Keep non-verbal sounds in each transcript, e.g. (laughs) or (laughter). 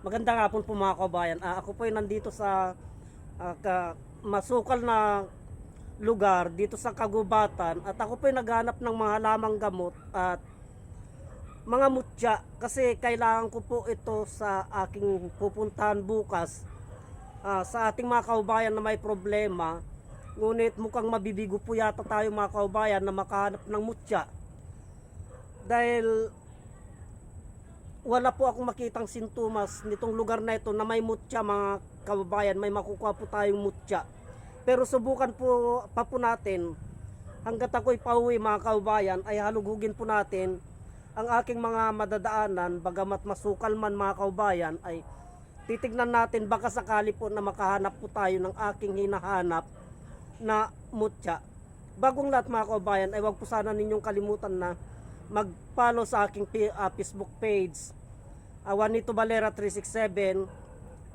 Magandang hapon po mga kabayan. Ah, ako po ay nandito sa ah, ka- masukal na lugar dito sa Kagubatan at ako po ay naghanap ng mga halamang gamot at mga mutya kasi kailangan ko po ito sa aking pupuntahan bukas ah, sa ating mga kaubayan na may problema. Ngunit mukhang mabibigo po yata tayo mga kaubayan na makahanap ng mutya. Dahil wala po akong makitang sintomas nitong lugar na ito na may mutya mga kababayan, may makukuha po tayong mutya. Pero subukan po pa po natin hanggat ako'y pauwi mga kababayan ay halugugin po natin ang aking mga madadaanan bagamat masukal man mga kababayan ay titignan natin baka sakali po na makahanap po tayo ng aking hinahanap na mutya. Bagong lahat mga kababayan ay wag po sana ninyong kalimutan na mag-follow sa aking ah, Facebook page. Uh, Juanito Valera 367.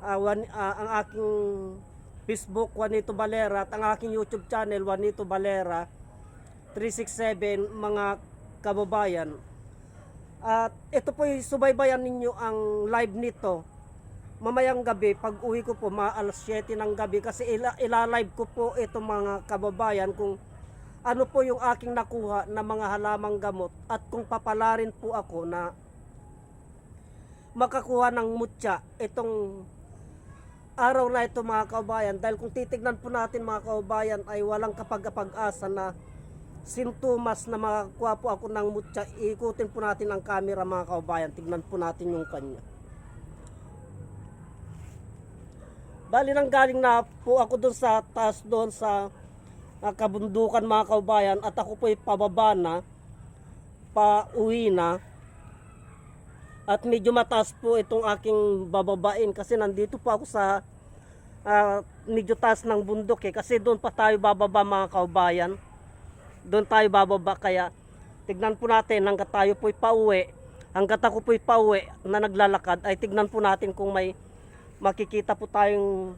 Ah, Juan- ah, ang aking Facebook Juanito Valera at ang aking YouTube channel Juanito Valera 367 mga kababayan. At ito po subaybayan ninyo ang live nito mamayang gabi pag uwi ko po mga alas 7 ng gabi kasi ila, ila-live ko po ito mga kababayan kung ano po yung aking nakuha na mga halamang gamot at kung papalarin po ako na makakuha ng mutya itong araw na ito mga kababayan dahil kung titignan po natin mga kababayan ay walang kapag-asa na sintomas na makakuha po ako ng mutya. Ikutin po natin ang camera mga kababayan tignan po natin yung kanya. Bali nang galing na po ako doon sa taas doon sa ah, kabundukan mga kaubayan. At ako po ay pababa na pa uwi na at medyo mataas po itong aking bababain kasi nandito po ako sa ah, medyo taas ng bundok eh. Kasi doon pa tayo bababa mga kaubayan. Doon tayo bababa. Kaya tignan po natin hanggat tayo po'y pauwi hanggat ako po'y pauwi na naglalakad ay tignan po natin kung may makikita po tayong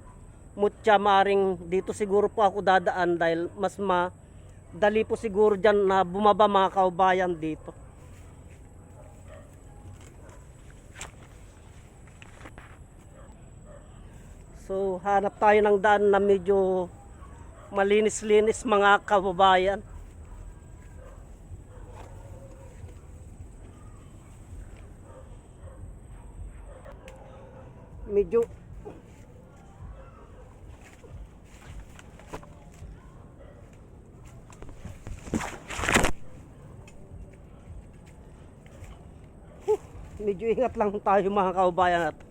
mutya maring dito siguro po ako dadaan dahil mas madali po siguro dyan na bumaba mga kaubayan dito. So hanap tayo ng daan na medyo malinis-linis mga kababayan. Medyo medyo ingat lang tayo mga kaubayan at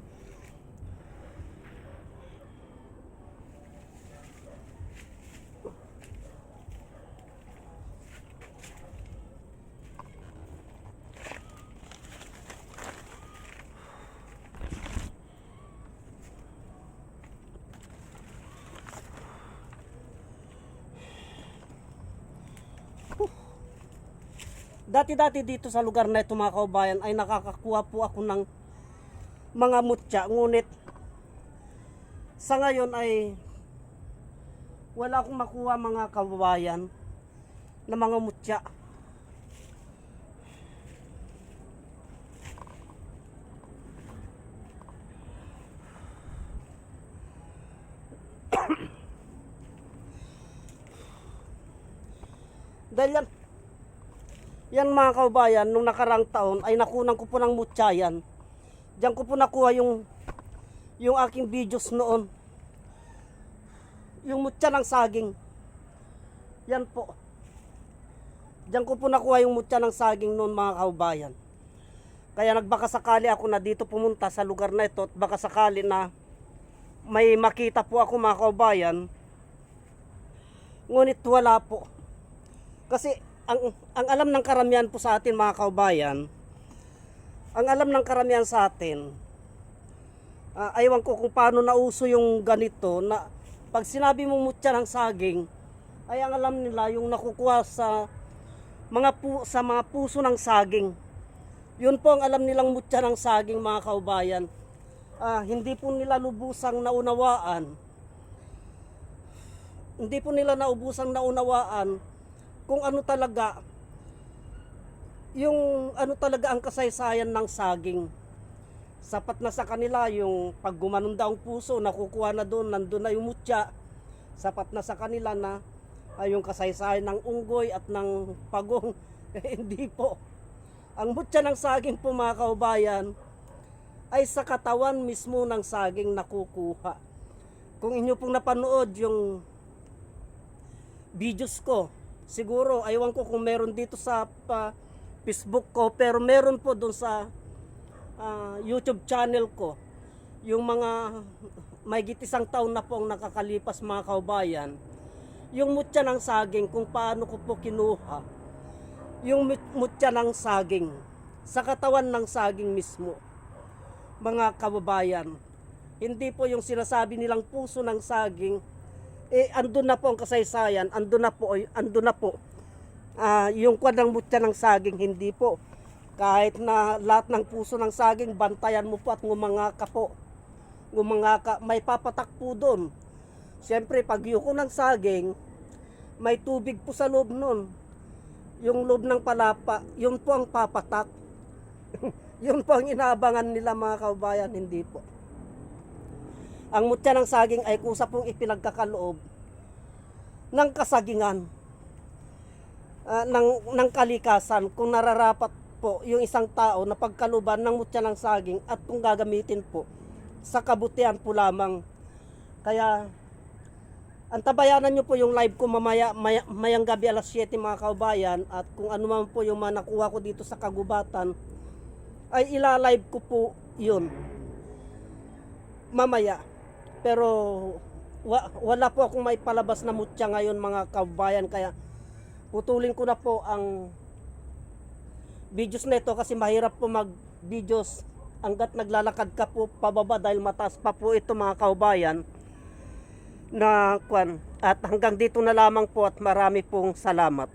Dati-dati dito sa lugar na ito mga kaubayan ay nakakakuha po ako ng mga mutya. Ngunit sa ngayon ay wala akong makuha mga kababayan na mga mutya. (coughs) Dahil yan, mga kaubayan, nung nakarang taon ay nakunan ko po ng mutya yan. Diyan ko po nakuha yung yung aking videos noon. Yung mutya ng saging. Yan po. Diyan ko po nakuha yung mutya ng saging noon mga kaubayan. Kaya nagbaka sakali ako na dito pumunta sa lugar na ito at baka sakali na may makita po ako mga kaubayan. Ngunit wala po. Kasi ang ang alam ng karamihan po sa atin mga kaubayan, ang alam ng karamihan sa atin, ah, aywan ko kung paano nauso yung ganito na pag sinabi mong mutya ng saging, ay ang alam nila yung nakukuha sa mga pu, sa mga puso ng saging. Yun po ang alam nilang mutya ng saging mga kaubayan. Ah, hindi po nila lubusang naunawaan. Hindi po nila naubusang naunawaan kung ano talaga yung ano talaga ang kasaysayan ng saging. sapat na sa kanila yung pag gumanunda ang puso, nakukuha na doon, nandun na yung mutya. Sapat na sa kanila na ay yung kasaysayan ng unggoy at ng pagong. (laughs) Eh, hindi po. Ang mutya ng saging po mga kaubayan ay sa katawan mismo ng saging nakukuha. Kung inyo pong napanood yung videos ko, siguro, aywan ko kung meron dito sa pa, Facebook ko, pero meron po doon sa ah, YouTube channel ko, yung mga may isang taon na po ang nakakalipas mga kaubayan, yung mutya ng saging, kung paano ko po kinuha, yung mut- mutya ng saging, sa katawan ng saging mismo, mga kababayan, hindi po yung sinasabi nilang puso ng saging, eh andun na po ang kasaysayan, andun na po, andun na po. Ah, yung kwadang mutya ng saging, hindi po. Kahit na lahat ng puso ng saging, bantayan mo po at ngumangaka po. Ngumangaka, may papatak po doon. Siyempre, pag yuko ng saging, may tubig po sa loob nun. Yung loob ng palapa, yun po ang papatak. (laughs) yun po ang inaabangan nila mga kaubayan, hindi po. Ang mutya ng saging ay kusa pong ipinagkakaloob ng kasagingan, ah, ng, ng kalikasan kung nararapat po yung isang tao na pagkaluban ng mutya ng saging at kung gagamitin po sa kabutihan po lamang. Kaya antabayanan nyo po yung live ko mamaya maya, mayang gabi alas 7 mga kaubayan at kung ano man po yung mga ko dito sa kagubatan ay ila-live ko po yun mamaya. Pero wa, wala po akong may palabas na mutya ngayon mga kabayan kaya putulin ko na po ang videos nito kasi mahirap po mag videos hanggat naglalakad ka po pababa dahil mataas pa po ito mga kaubayan na kwan. At hanggang dito na lamang po at marami pong salamat